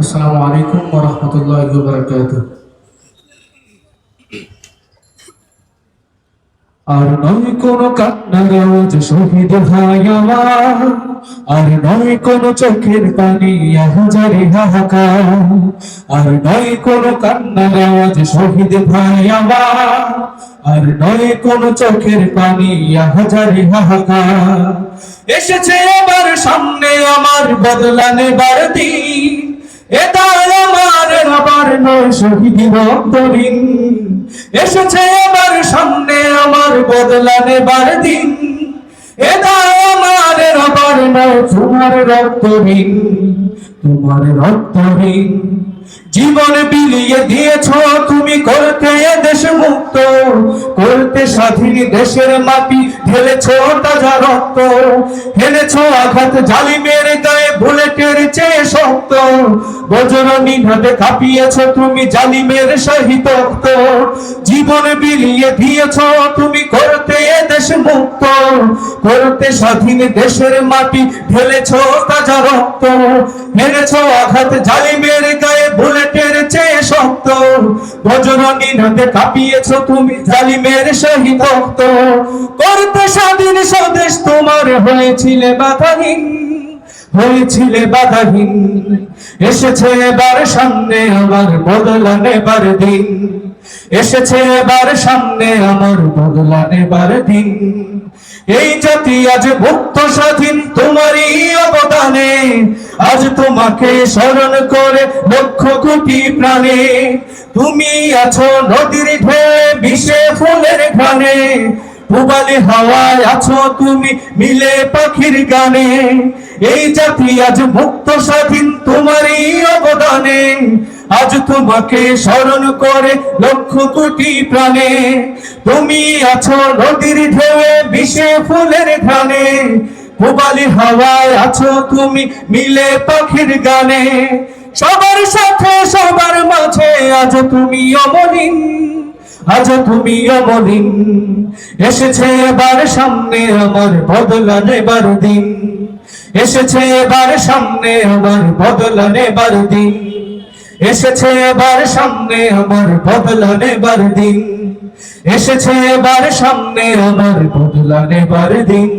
আসসালামু আলাইকুম ওয়া রাহমাতুল্লাহি ওয়া আর নয় কোন কান্নার আওয়াজ শহীদ ভাই আর নয় কোন চোখের পানি হাজারে হাহাকার, আর নয় কোন কান্নার আওয়াজ শহীদ ভাই আমার, আর নয় কোন চোখের পানি হাজারে হাহাকার। এসেছে এবার সামনে আমার বদলা নেবার দিন এটা আমার আবার নয় শহীদ রক্তহীন এসেছে এবার সামনে আমার বদলা নেবার দিন। আমার জীবন বিলিয়ে দিয়েছ তুমি করতে দেশ মুক্ত করতে স্বাধীন দেশের মাটি। ঢেলেছ তাজা রক্ত আঘাত বুলেটের চেয়ে শক্ত। ভাবে কাঁপিয়েছ তুমি জালিমের সহিত জীবন বিলিয়ে দিয়েছ তুমি করতে দেশ মুক্ত। করতে স্বাধীন দেশের মাটি ঢেলেছ তাজা রক্ত। মেরেছ আঘাত, জালিমের গায়ে বুলেটের চেয়ে বজরঙ্গি নদে কাঁপিয়েছ তুমি জালিমের রক্ত করতে স্বাধীন স্বদেশ তোমার হয়েছিলে বাধাহীন হয়েছিলে বাধাহীন। এসেছে এবার সামনে আমার বদলা নেবার দিন। এসেছে এবার সামনে আমার বদলা নেবার দিন। এই জাতি আজ মুক্ত স্বাধীন তোমারই অবদানে। আজ তোমাকে স্মরণ করে লক্ষ কোটি প্রাণে। তুমি আছো নদীর ঢেউ বিষে ফুলের ঘানে পুবালি হাওয়ায় আছো তুমি মিলে পাখির গানে। এই জাতি আজ মুক্ত স্বাধীন তোমারই অবদানে। আজ তোমাকে স্মরণ করে লক্ষ কোটি প্রাণে। তুমি আছো নদীর ঢেউয়ে, বিষে ফুলের ঘানে পুবালি হাওয়ায় আছো তুমি মিলে পাখির গানে। সবার সাথে, সবার মাঝে আজ তুমি অমলিন, আজ তুমি অমলিন। এসেছে এবার সামনে আমার বদলা নেবার দিন। এসেছে এবার সামনে আমার বদলা নেবার দিন। এসেছে এবার সামনে আমার বদলা নেবার দিন। এসেছে এবার সামনে আমার বদলা নেবার দিন।